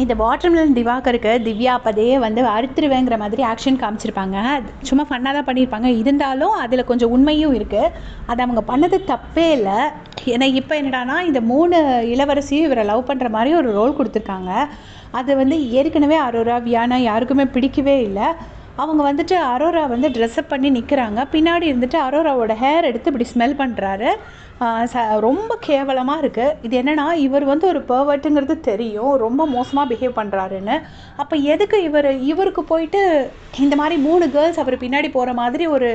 இந்த வாட்டர்மெலன் திவாகருக்கு திவ்யா அப்பதே வந்து அறுத்துருவேங்கிற மாதிரி ஆக்ஷன் காமிச்சிருப்பாங்க. சும்மா ஃபன்னாக தான் பண்ணியிருப்பாங்க இருந்தாலும் அதில் கொஞ்சம் உண்மையும் இருக்குது அது அவங்க பண்ணது தப்பே இல்லை. ஏன்னா இப்போ என்னடானா இந்த மூணு இளவரசியும் இவரை லவ் பண்ணுற மாதிரி ஒரு ரோல் கொடுத்துருக்காங்க. அது வந்து ஏற்கனவே அரோரா வியானா யாருக்குமே பிடிக்கவே இல்லை. அவங்க வந்துட்டு அரோரா வந்து ட்ரெஸ்அப் பண்ணி நிற்கிறாங்க பின்னாடி இருந்துட்டு அரோராவோட ஹேர் எடுத்து இப்படி ஸ்மெல் பண்ணுறாரு ச ரொம்ப கேவலமாக இருக்குது இது என்னென்னா இவர் வந்து ஒரு பர்வர்ட்டுங்கிறது தெரியும். ரொம்ப மோசமாக பிஹேவ் பண்ணுறாருன்னு அப்போ எதுக்கு இவர் இவருக்கு போயிட்டு இந்த மாதிரி மூணு கேர்ள்ஸ் அவர் பின்னாடி போகிற மாதிரி ஒரு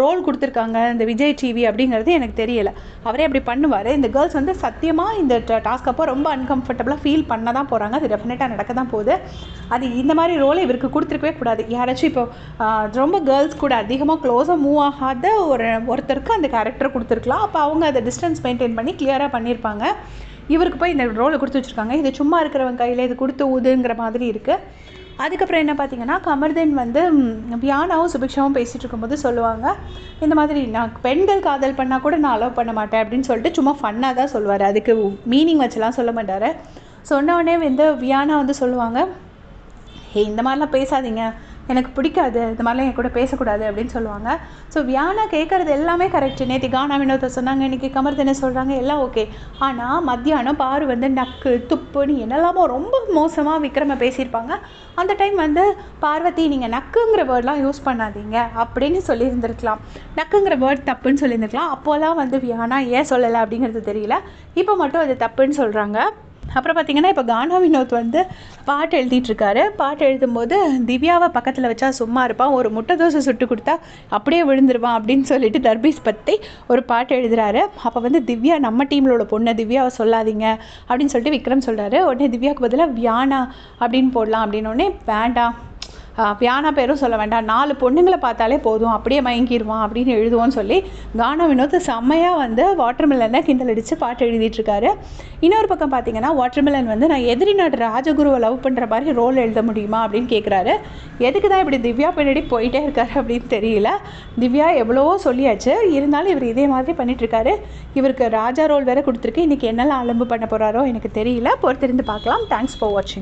ரோல் கொடுத்துருக்காங்க இந்த விஜய் டிவி அப்படிங்கிறது எனக்கு தெரியலை. அவரே அப்படி பண்ணுவார். இந்த கேர்ள்ஸ் வந்து சத்தியமாக இந்த டாஸ்க் அப்போ ரொம்ப அன்கம்ஃபர்டபுளாக ஃபீல் பண்ண தான் போகிறாங்க அது டெஃபினட்டாக நடக்க தான் போகுது. அது இந்த மாதிரி ரோலை இவருக்கு கொடுத்துருக்கவே கூடாது. யாராச்சும் இப்போ ரொம்ப கேர்ள்ஸ் கூட அதிகமாக க்ளோஸாக மூவ் ஆகாத ஒரு ஒருத்தருக்கு அந்த கேரக்டர் கொடுத்துருக்கலாம். அப்போ அவங்க அதை டிஸ்டன்ஸ் மெயின்டைன் பண்ணி கிளியராக பண்ணியிருப்பாங்க இவருக்கு போய் இந்த ரோலை கொடுத்து வச்சுருக்காங்க. இது சும்மா இருக்கிறவங்க கையில் இது கொடுத்து ஊதுங்கிற மாதிரி இருக்குது அதுக்கப்புறம் என்ன பார்த்தீங்கன்னா கமர்தன் வந்து வியானாவும் சுபிக்ஷாவும் பேசிகிட்டு இருக்கும்போது சொல்லுவாங்க இந்த மாதிரி நான் பெண்கள் காதல் பண்ணால் கூட நான் அலோவ் பண்ண மாட்டேன் அப்படின்னு சொல்லிட்டு சும்மா ஃபன்னாக தான் சொல்லுவார். அதுக்கு மீனிங் வச்சுலாம் சொல்ல மாட்டார். சொன்ன வந்து வியானா வந்து சொல்லுவாங்க ஹே இந்த மாதிரிலாம் பேசாதீங்க. எனக்கு பிடிக்காது இந்த மாதிரிலாம் என் கூட பேசக்கூடாது அப்படின்னு சொல்லுவாங்க. ஸோ வியானா கேட்குறது எல்லாமே கரெக்டு நேற்று கானா வினோத்தை சொன்னாங்க இன்றைக்கி கமர்தனை சொல்கிறாங்க எல்லாம் ஓகே ஆனால் மத்தியானம் பாரு வந்து நக்கு துப்புன்னு என்னெல்லாமோ ரொம்ப மோசமாக விக்ரம பேசியிருப்பாங்க. அந்த டைம் வந்து பார்வதி நீங்கள் நக்குங்கிற வேர்ட்லாம் யூஸ் பண்ணாதீங்க அப்படின்னு சொல்லியிருந்துருக்கலாம். நக்குங்கிற வேர்ட் தப்புன்னு சொல்லியிருந்துருக்கலாம். அப்போல்லாம் வந்து வியானா ஏன் சொல்லலை அப்படிங்கிறது தெரியல. இப்போ மட்டும் அது தப்புன்னு சொல்கிறாங்க அப்புறம் பார்த்திங்கன்னா இப்போ கானா வினோத் வந்து பாட்டு எழுதிட்டுருக்காரு. பாட்டு எழுதும்போது திவ்யாவை பக்கத்தில் வச்சா சும்மா இருப்பான் ஒரு முட்டை தோசை சுட்டு கொடுத்தா அப்படியே விழுந்துருவான் அப்படின்னு சொல்லிட்டு தர்பீஸ் பற்றி ஒரு பாட்டு எழுதுறாரு. அப்போ வந்து திவ்யா நம்ம டீமில் பொண்ணு திவ்யாவை சொல்லாதீங்க அப்படின்னு சொல்லிட்டு விக்ரம் சொல்கிறாரு உடனே திவ்யாவுக்கு பதிலாக வியானா அப்படின்னு போடலாம் அப்படின்னோடனே வேண்டாம். பியானா பேரும் சொல்ல வேண்டாம். நாலு பொண்ணுங்களை பார்த்தாலே போதும். அப்படியே மயங்கிடுவான் அப்படின்னு எழுதுவோன்னு சொல்லி கானா வினோத் செம்மையாக வந்து வாட்டர்மெலனை கிண்டல் அடித்து பாட்டு எழுதிட்டுருக்காரு இன்னொரு பக்கம் பார்த்தீங்கன்னா வாட்டர்மெலன் வந்து நான் எதிரி நாடு ராஜகுருவை லவ் பண்ணுற மாதிரி ரோல் எழுத முடியுமா அப்படின்னு கேட்குறாரு எதுக்கு தான் இப்படி திவ்யா பின்னாடி போயிட்டே இருக்காரு அப்படின்னு தெரியல. திவ்யா எவ்வளவோ சொல்லியாச்சு. இருந்தாலும் இவர் இதே மாதிரி பண்ணிகிட்ருக்காரு இவருக்கு ராஜா ரோல் வேறு கொடுத்துருக்கு. இன்றைக்கி என்னெல்லாம் அலம்பு பண்ண போகிறாரோ எனக்கு தெரியல. பொறுத்திருந்து பார்க்கலாம். தேங்க்ஸ் ஃபார் வாட்சிங்